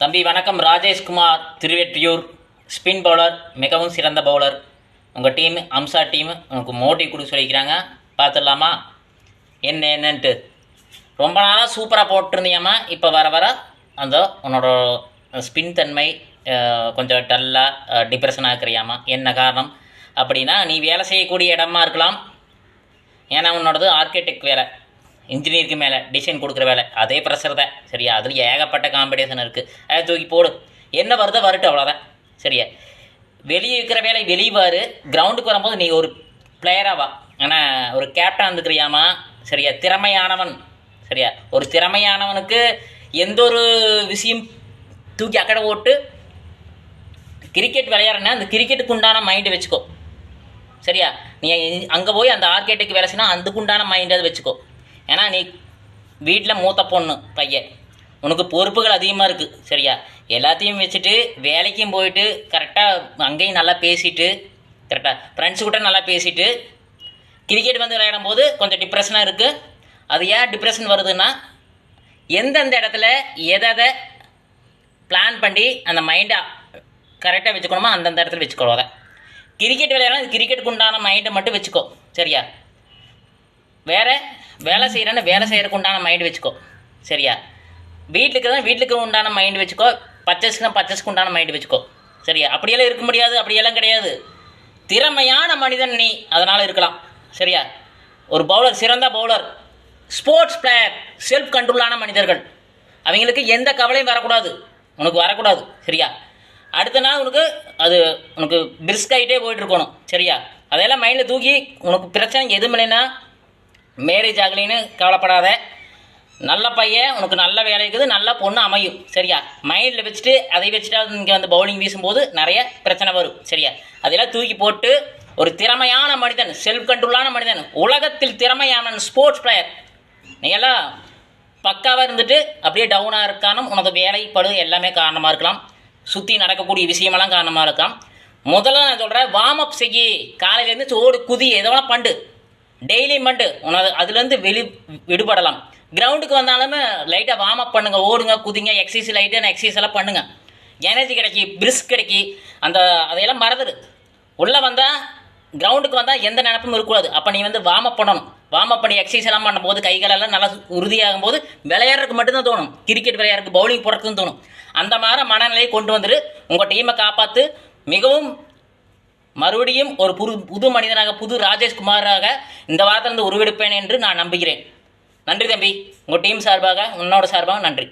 தம்பி வணக்கம். Rajeshkumar Thiruvottiyur. Spin bowler மிகவும் சிறந்த பவுலர் உங்கள் டீம் அம்சா டீம் உனக்கு மோட்டிவ் கொடுக்க சொல்லிக்கிறாங்க. பார்த்துடலாமா? என்ன என்னன்ட்டு. ரொம்ப நாளாக சூப்பராக போட்டிருந்தியாம்மா. இப்போ வர வர அந்த உன்னோட ஸ்பின் தன்மை கொஞ்சம் டல்லாக டிப்ரெஷனாக இருக்கிறியாமா என்ன காரணம்? அப்படின்னா நீ வேலை செய்யக்கூடிய இடமா இருக்கலாம். ஏன்னா உன்னோடது ஆர்கிடெக்ட் வேலை இன்ஜினியருக்கு மேலே டிசைன் கொடுக்குற வேலை அதே ப்ரெஷர் தான். சரியா? அதில் ஏகப்பட்ட காம்படிஷன் இருக்குது அதை தூக்கி போடு. என்ன வருதோ வரட்டும் அவ்வளோதான் சரியா? வெளியே இருக்கிற வேலை வெளியே வாரு. கிரவுண்டுக்கு வரும்போது நீ ஒரு பிளேயராக வா. ஆனால் ஒரு கேப்டன் இருந்துக்கிறியாமா சரியா? திறமையானவன். சரியா? ஒரு திறமையானவனுக்கு எந்த ஒரு விஷயம் தூக்கி அக்கடை போட்டு கிரிக்கெட் விளையாடுறேன்னா அந்த கிரிக்கெட்டுக்கு உண்டான மைண்டு வச்சுக்கோ. சரியா? நீ அங்கே போய் அந்த ஆர்கேட்டுக்கு வேலை செய்யணும் அதுக்குண்டான மைண்ட் வச்சுக்கோ. ஏன்னா நீ வீட்டில் மூத்த பொண்ணு பையன். உனக்கு பொறுப்புகள் அதிகமாக இருக்குது சரியா? எல்லாத்தையும் வச்சுட்டு வேலைக்கும் போயிட்டு கரெக்டாக அங்கேயும் நல்லா பேசிட்டு கரெக்டாக ஃப்ரெண்ட்ஸ் கூட நல்லா பேசிட்டு கிரிக்கெட் வந்து விளையாடும் போது கொஞ்சம் டிப்ரெஷனாக இருக்குது அது ஏன் டிப்ரெஷன் வருதுன்னா எந்தெந்த இடத்துல எதை பிளான் பண்ணி அந்த மைண்டை கரெக்டாக வச்சுக்கணுமோ அந்தந்த இடத்துல வச்சுக்கோ அதை. கிரிக்கெட் விளையாடலாம் கிரிக்கெட்டுக்கு உண்டான மைண்டை மட்டும் வச்சுக்கோ சரியா? வேறு வேலை செய்கிறேன்னு வேலை செய்கிறக்கு உண்டான மைண்டு வச்சுக்கோ. சரியா? வீட்டுக்கு தான் வீட்டுக்கு உண்டான மைண்டு வச்சுக்கோ. பர்ச்சேஸ்க்கு பர்ச்சேஸ்க்கு உண்டான மைண்டு வச்சுக்கோ. சரியா? அப்படியெல்லாம் இருக்க முடியாது. அப்படியெல்லாம் கிடையாது. திறமையான மனிதன் நீ. அதனால் இருக்கலாம். சரியா? ஒரு பவுலர் சிறந்த பவுலர் ஸ்போர்ட்ஸ் பிளேயர் செல்ஃப் கண்ட்ரோலான மனிதர்கள். அவங்களுக்கு எந்த கவலையும் வரக்கூடாது. உனக்கு வரக்கூடாது. சரியா? அடுத்த நாள் உனக்கு அது உனக்கு பிரிஸ்க் ஆகிட்டே போயிட்டு இருக்கணும். சரியா? அதெல்லாம் மைண்டில் தூக்கி உனக்கு பிரச்சனை எதுவும் இல்லைன்னா மேரேஜ் ஆகலைன்னு கவலைப்படாத. நல்ல பையன் உனக்கு நல்ல வேலை இருக்குது நல்ல பொண்ணு அமையும். சரியா? மைண்டில் வச்சுட்டு அதை வச்சுட்டு இங்கே வந்து பவுலிங் வீசும்போது நிறைய பிரச்சனை வரும். சரியா? அதெல்லாம் தூக்கி போட்டு ஒரு திறமையான மனிதன் செல்ஃப் கண்ட்ரோலான மனிதன் உலகத்தில் திறமையான ஸ்போர்ட்ஸ் பிளேயர் நீ எல்லாம் பக்காவாக இருந்துட்டு அப்படியே டவுனாக இருக்கானும் உனது வேலை எல்லாமே காரணமாக இருக்கலாம். சுற்றி நடக்கக்கூடிய விஷயமெல்லாம் காரணமாக இருக்கலாம். முதல்ல நான் சொல்கிறேன் வார்ம் அப் செய்யி. காலையிலேருந்து ஓடு குதி எதோ பண்டு. டெய்லி பண்ணு உனது அதுலேருந்து வெளி விடுபடலாம். கிரவுண்டுக்கு வந்தாலுமே லைட்டாக வார்ம் அப் பண்ணுங்கள் ஓடுங்க குதிங்க எக்ஸசைஸ் லைட்டாக எக்ஸசைஸ் எல்லாம் பண்ணுங்கள் எனர்ஜி கிடைக்கி பிரிஸ்க் கிடைக்கி அந்த அதையெல்லாம் மறந்துடு. உள்ளே வந்தால் கிரவுண்டுக்கு வந்தால் எந்த நினப்பும் இருக்கக்கூடாது. அப்போ நீ வந்து வார்ம் அப் பண்ணணும். வார்ம் அப் பண்ணி எக்ஸசைஸ் எல்லாம் பண்ணும்போது கைகளெல்லாம் நல்லா உறுதியாகும் போது விளையாடுறதுக்கு மட்டும்தான் தோணும். கிரிக்கெட் விளையாடுறதுக்கு பவுலிங் போடுறதுக்கும் தோணும். அந்த மாதிரி மனநிலையை கொண்டு வந்துட்டு உங்கள் டீமை காப்பாற்று மிகவும் மறுபடியும் ஒரு புது புது மனிதனாக புது ராஜேஷ்குமாராக இந்த வாரத்திலிருந்து உருவெடுப்பேன் என்று நான் நம்புகிறேன். நன்றி தம்பி. உங்கள் டீம் சார்பாக உன்னோட சார்பாக நன்றி.